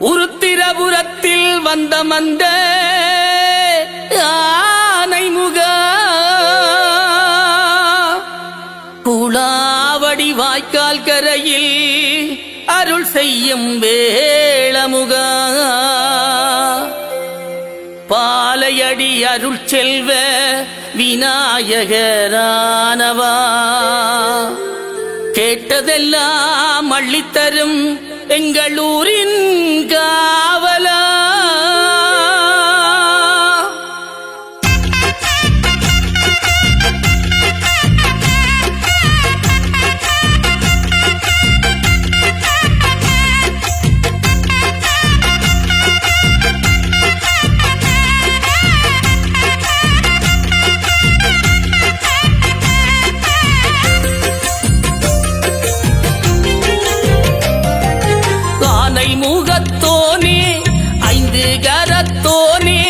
உருத்திரபுரத்தில் வந்த மந்த ஆனைமுக குளாவடி வாய்க்கால் கரையில் அருள் செய்யும் வேளமுக. பாலையடி அருள் செல்வ விநாயகரானவா. கேட்டதெல்லாம் அள்ளித்தரும் எங்களூரின் முகத்தோனே ஐந்து கரத்தோனே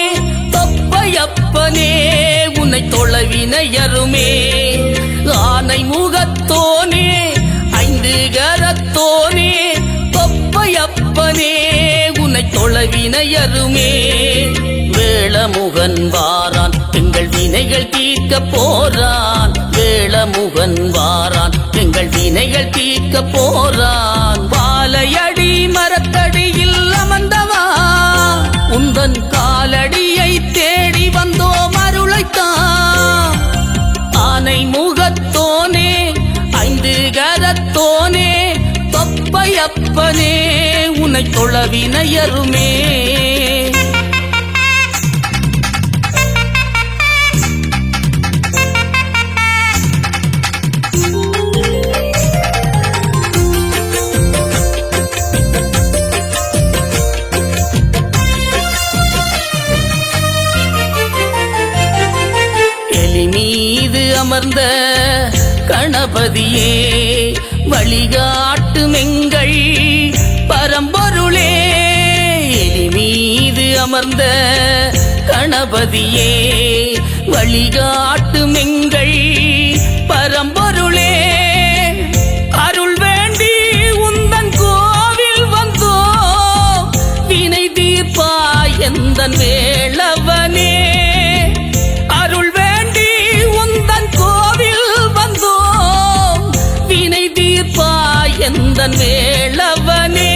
தொப்பையப்பனே உன்னை தொலைவினையருமே ஆனை முகத்தோனே ஐந்து கரத்தோனே தொப்பையப்பனே உன்னை தொலைவினையருமே வேளமுகன் வாரான் எங்கள் வினைகள் தீர்க்க போறான். வேளமுகன் வாரான் தங்கள் வினைகள் தீர்க்க போறான். பாலையடி மரத்தடியில் அமர்ந்தவா? உந்தன் காலடியை தேடி வந்தோ மருளைத்தான் ஆனை முகத்தோனே ஐந்து கரத்தோனே தொப்பையப்பனே உன்னை தொழவினையருமே. எலி மீது அமர்ந்த கணபதியே வழிகாட்டுமெங்கள் பரம்பொருளே. எலி மீது அமர்ந்த கணபதியே வழிகாட்டுமெங்கள் எங்கள் தீர்ப்பாய் வேளவனே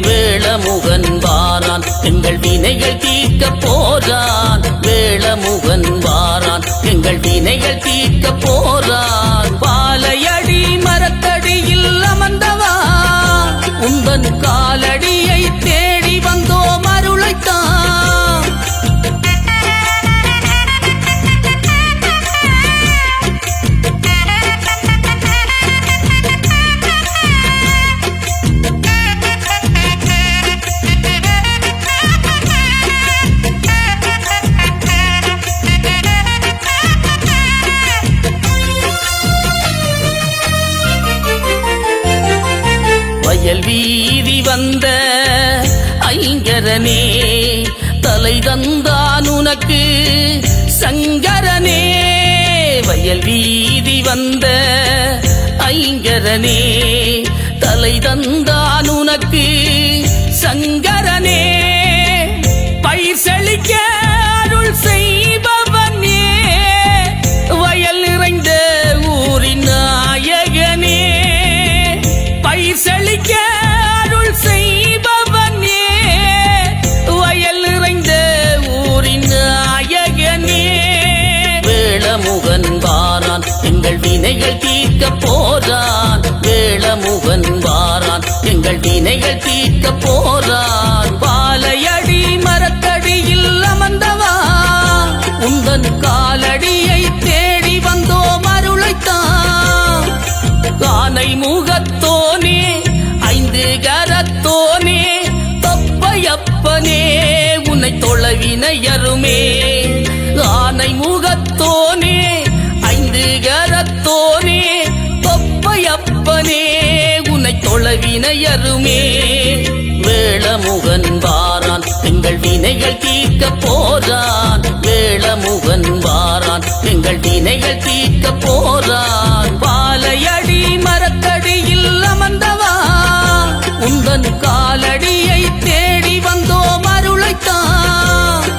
வேளமுகன் வாரான் எங்கள் வினைகள் தீர்க்க போறான். வேளமுகன் வாரான் எங்கள் வினைகள் தீர்க்க போறான். பாலையடி மரத்தடியில் அமர்ந்தவா? உந்தன் கா அயல் வீதி வந்த ஐங்கரனே தலை தந்தான் உனக்கு சங்கரனே. வயல் வீதி வந்த ஐங்கரனே தலை தந்தான் வினைகள் தீர்க்க போறான். வேளமுகன் வாரான். எங்கள் வினைகள் தீர்க்க போறான். பாலையடி மரத்தடியில் அமர்ந்தவா? உந்தன் வினையருமே. வேளமுகன் வாரான் எங்கள் வினைகள் தீர்க்க போரான் வேளமுகன் வாரான் எங்கள் வினைகள் தீர்க்க போரான் பாலையடி மரத்தடியில் அமர்ந்தவா? உந்தன் காலடியை தேடி வந்தோ மருளைத்தான்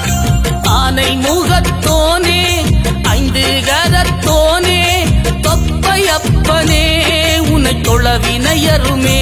ஆனை முகத்தோனே ஐந்து கரத்தோனே தொப்பையப்பனே உன்னை தொழவினையருமே